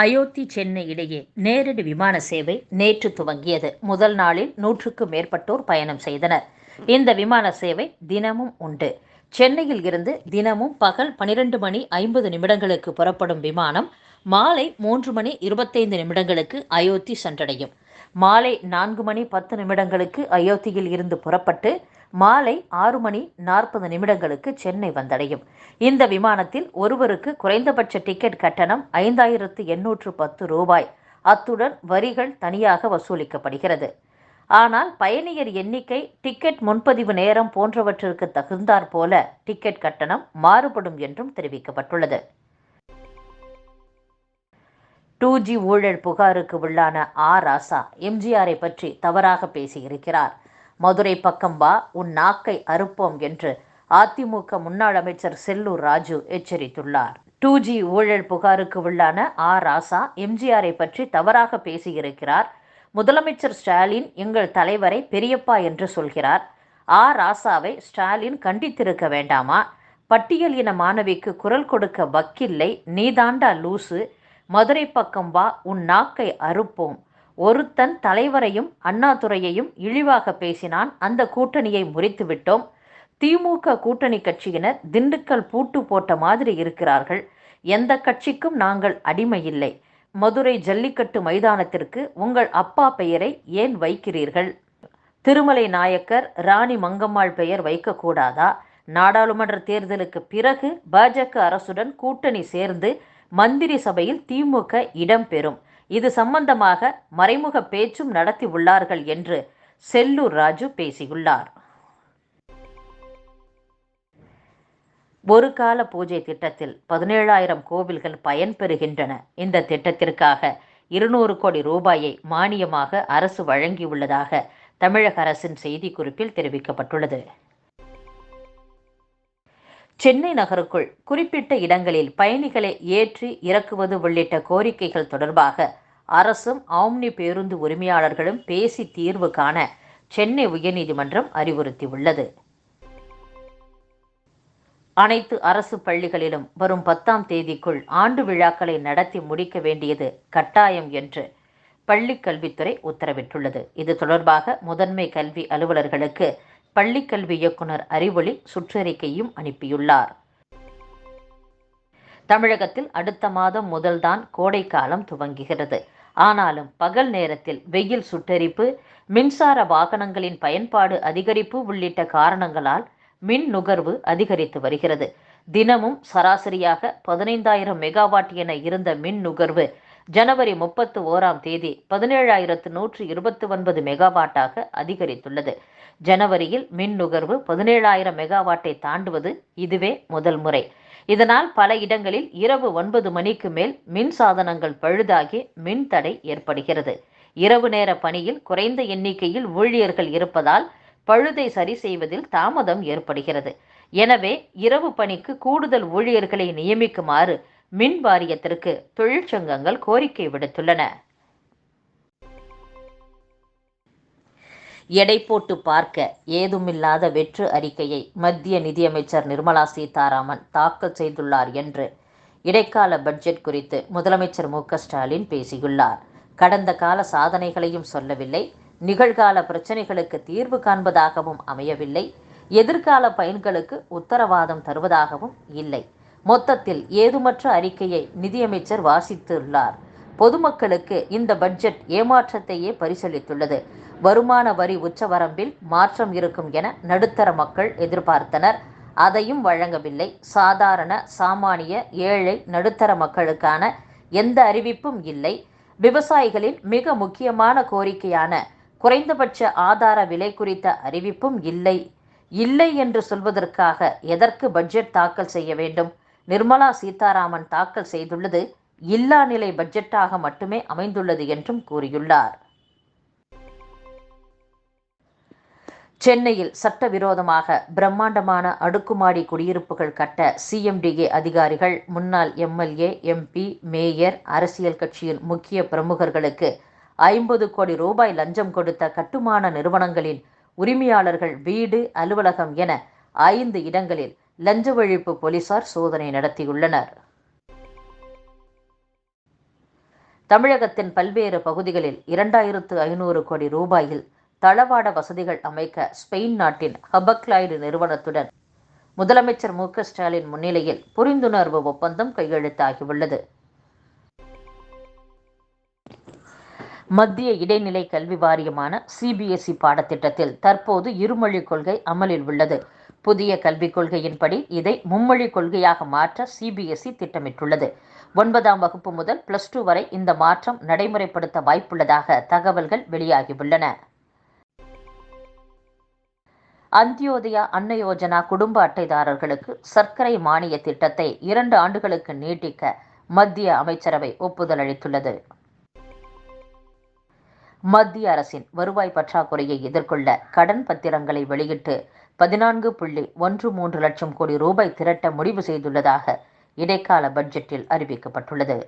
அயோத்தி சென்னை இடையே நேரடி விமான சேவை நேற்று துவங்கியது. முதல் நாளில் நூற்றுக்கும் மேற்பட்டோர் பயணம் செய்தனர். இந்த விமான சேவை தினமும் உண்டு. சென்னையில் இருந்து தினமும் பகல் பனிரெண்டு மணி ஐம்பது நிமிடங்களுக்கு புறப்படும் விமானம் மாலை மூன்று மணி இருபத்தைந்து நிமிடங்களுக்கு அயோத்தி சென்றடையும். மாலை நான்கு மணி பத்து நிமிடங்களுக்கு அயோத்தியில் இருந்து புறப்பட்டு மாலை ஆறு மணி நாற்பது நிமிடங்களுக்கு சென்னை வந்தடையும். இந்த விமானத்தில் ஒருவருக்கு குறைந்தபட்ச டிக்கெட் கட்டணம் ஐந்தாயிரத்து எண்ணூற்று பத்து ரூபாய். அத்துடன் வரிகள் தனியாக வசூலிக்கப்படுகிறது. ஆனால் பயணியர் எண்ணிக்கை டிக்கெட் முன்பதிவு நேரம் போன்றவற்றிற்கு தகுந்தாற் போல டிக்கெட் கட்டணம் மாறுபடும் என்றும் தெரிவிக்கப்பட்டுள்ளது. டூ ஜி ஊழல் புகாருக்கு உள்ளான ஆ ராசா எம்ஜிஆரை பற்றி தவறாக பேசியிருக்கிறார். மதுரை பக்கம் வா உன் நாக்கை அறுப்போம் என்று அதிமுக முன்னாள் அமைச்சர் செல்லூர் ராஜு எச்சரித்துள்ளார். டூ ஜி ஊழல் புகாருக்கு உள்ளான ஆ ராசா எம்ஜிஆரை பற்றி தவறாக பேசியிருக்கிறார். முதலமைச்சர் ஸ்டாலின் எங்கள் தலைவரை பெரியப்பா என்று சொல்கிறார். ஆ ராசாவை ஸ்டாலின் கண்டித்திருக்க வேண்டாமா? பட்டியல் இன மாணவிக்கு குரல் கொடுக்க வக்கில்லை நீதாண்டா லூசு. மதுரை பக்கம் வா உன் நாக்கை அறுப்போம். ஒருத்தன் தலைவரையும் அண்ணாதுரையையும் இழிவாக பேசினான். அந்த கூட்டணியை முறித்து விட்டோம் திமுக கூட்டணி கட்சியினர் திண்டுக்கல் பூட்டு போட்ட மாதிரி இருக்கிறார்கள். எந்த கட்சிக்கும் நாங்கள் அடிமையில்லை. மதுரை ஜல்லிக்கட்டு மைதானத்திற்கு உங்கள் அப்பா பெயரை ஏன் வைக்கிறீர்கள்? திருமலை நாயக்கர் ராணி மங்கம்மாள் பெயர் வைக்கக்கூடாதா? நாடாளுமன்ற தேர்தலுக்கு பிறகு பாஜக அரசுடன் கூட்டணி சேர்ந்து மந்திரி சபையில் திமுக இடம்பெறும் இது சம்பந்தமாக மறைமுக பேச்சும் நடத்தி உள்ளார்கள் என்று செல்லூர் ராஜு பேசியுள்ளார். ஒரு கால பூஜை திட்டத்தில் பதினேழாயிரம் கோவில்கள் பயன்பெறுகின்றன இந்த திட்டத்திற்காக இருநூறு கோடி ரூபாயை மானியமாக அரசு வழங்கியுள்ளதாக தமிழக அரசின் செய்திக்குறிப்பில் தெரிவிக்கப்பட்டுள்ளது. சென்னை நகருக்குள் குறிப்பிட்ட இடங்களில் பயணிகளை ஏற்றி இறக்குவது உள்ளிட்ட கோரிக்கைகள் தொடர்பாக அரசும் ஆம்னி பேருந்து உரிமையாளர்களும் பேசி தீர்வு காண சென்னை உயர்நீதிமன்றம் அறிவுறுத்தியுள்ளது. அனைத்து அரசு பள்ளிகளிலும் வரும் பத்தாம் தேதிக்குள் ஆண்டு விழாக்களை நடத்தி முடிக்க வேண்டியது கட்டாயம் என்று பள்ளிக் கல்வித்துறை உத்தரவிட்டுள்ளது. இது தொடர்பாக முதன்மை கல்வி அலுவலர்களுக்கு பள்ளிக்கல்வி இயக்குனர் அறிவொளி சுற்றறிக்கையும் அனுப்பியுள்ளார். தமிழகத்தில் அடுத்த மாதம் முதல்தான் கோடைக்காலம் துவங்குகிறது. ஆனாலும் பகல் நேரத்தில் வெயில் சுட்டரிப்பு மின்சார வாகனங்களின் பயன்பாடு அதிகரிப்பு உள்ளிட்ட காரணங்களால் மின் நுகர்வு அதிகரித்து வருகிறது. தினமும் சராசரியாக பதினைந்தாயிரம் மெகாவாட் என இருந்த மின் நுகர்வு ஜனவரி முப்பத்து ஓராம் தேதி பதினேழாயிரத்து நூற்று இருபத்தி ஒன்பது மெகாவாட்டாக அதிகரித்துள்ளது. ஜனவரியில் மின் நுகர்வு பதினேழாயிரம் மெகாவாட்டை தாண்டுவது இதுவே முதல் முறை. இதனால் பல இடங்களில் இரவு ஒன்பது மணிக்கு மேல் மின் சாதனங்கள் பழுதாகி மின் தடை ஏற்படுகிறது. இரவு நேர பணியில் குறைந்த எண்ணிக்கையில் ஊழியர்கள் இருப்பதால் பழுதை சரி செய்வதில் தாமதம் ஏற்படுகிறது. எனவே இரவு பணிக்கு கூடுதல் ஊழியர்களை நியமிக்குமாறு மின் வாரியத்திற்கு தொழிற்சங்கங்கள் கோரிக்கை விடுத்துள்ளன. எடை போட்டு பார்க்க ஏதுமில்லாத வெற்று அறிக்கையை மத்திய நிதியமைச்சர் நிர்மலா சீதாராமன் தாக்கல் செய்துள்ளார் என்று இடைக்கால பட்ஜெட் குறித்து முதலமைச்சர் மு ஸ்டாலின் பேசியுள்ளார். கடந்த கால சாதனைகளையும் சொல்லவில்லை. நிகழ்கால பிரச்சனைகளுக்கு தீர்வு காண்பதாகவும் அமையவில்லை. எதிர்கால பயன்களுக்கு உத்தரவாதம் தருவதாகவும் இல்லை. மொத்தத்தில் ஏதுமற்ற அறிக்கையை நிதியமைச்சர் வாசித்துள்ளார். பொதுமக்களுக்கு இந்த பட்ஜெட் ஏமாற்றத்தையே பரிசளித்துள்ளது. வருமான வரி உச்சவரம்பில் மாற்றம் இருக்கும் என நடுத்தர மக்கள் எதிர்பார்த்தனர். அதையும் வழங்கவில்லை. சாதாரண சாமானிய ஏழை நடுத்தர மக்களுக்கான எந்த அறிவிப்பும் இல்லை. விவசாயிகளின் மிக முக்கியமான கோரிக்கையான குறைந்தபட்ச ஆதார விலை குறித்த அறிவிப்பும் இல்லை. இல்லை என்று சொல்வதற்காக எதற்கு பட்ஜெட் தாக்கல் செய்ய வேண்டும்? நிர்மலா சீதாராமன் தாக்கல் செய்துள்ளது இல்லா நிலை பட்ஜெட்டாக மட்டுமே அமைந்துள்ளது என்றும் கூறியுள்ளார். சென்னையில் சட்டவிரோதமாக பிரம்மாண்டமான அடுக்குமாடி குடியிருப்புகள் கட்ட சிஎம்டிஏ அதிகாரிகள் முன்னாள் எம்எல்ஏ எம்பி மேயர் அரசியல் கட்சியின் முக்கிய பிரமுகர்களுக்கு ஐம்பது கோடி ரூபாய் லஞ்சம் கொடுத்த கட்டுமான நிறுவனங்களின் உரிமையாளர்கள் வீடு அலுவலகம் என ஐந்து இடங்களில் லஞ்ச ஒழிப்பு போலீசார் சோதனை நடத்தியுள்ளனர். தமிழகத்தின் பல்வேறு பகுதிகளில் இரண்டாயிரத்து ஐநூறு கோடி ரூபாயில் தளவாட வசதிகள் அமைக்க ஸ்பெயின் நாட்டின் ஹபக்லாய்டு நிறுவனத்துடன் முதலமைச்சர் மு க ஸ்டாலின் முன்னிலையில் புரிந்துணர்வு ஒப்பந்தம் கையெழுத்தாகியுள்ளது. மத்திய இடைநிலை கல்வி வாரியமான சிபிஎஸ்இ பாடத்திட்டத்தில் தற்போது இருமொழிக் கொள்கை அமலில் உள்ளது. புதிய கல்விக் கொள்கையின்படி இதை மும்மொழி கொள்கையாக மாற்ற சிபிஎஸ்இ திட்டமிட்டுள்ளது. ஒன்பதாம் வகுப்பு முதல் பிளஸ் டூ வரை இந்த மாற்றம் நடைமுறைப்படுத்த வாய்ப்புள்ளதாக தகவல்கள் வெளியாகியுள்ளன. அந்தியோதயா அன்ன யோஜனா குடும்ப அட்டைதாரர்களுக்கு சர்க்கரை மானிய திட்டத்தை இரண்டு ஆண்டுகளுக்கு நீட்டிக்க மத்திய அமைச்சரவை ஒப்புதல் அளித்துள்ளது. மத்திய அரசின் வருவாய் பற்றாக்குறையை எதிர்கொள்ள கடன் பத்திரங்களை வெளியிட்டு பதினான்கு புள்ளி ஒன்று மூன்று லட்சம் கோடி ரூபாய் திரட்ட முடிவு செய்துள்ளதாக இடைக்கால பட்ஜெட்டில் அறிவிக்கப்பட்டுள்ளது.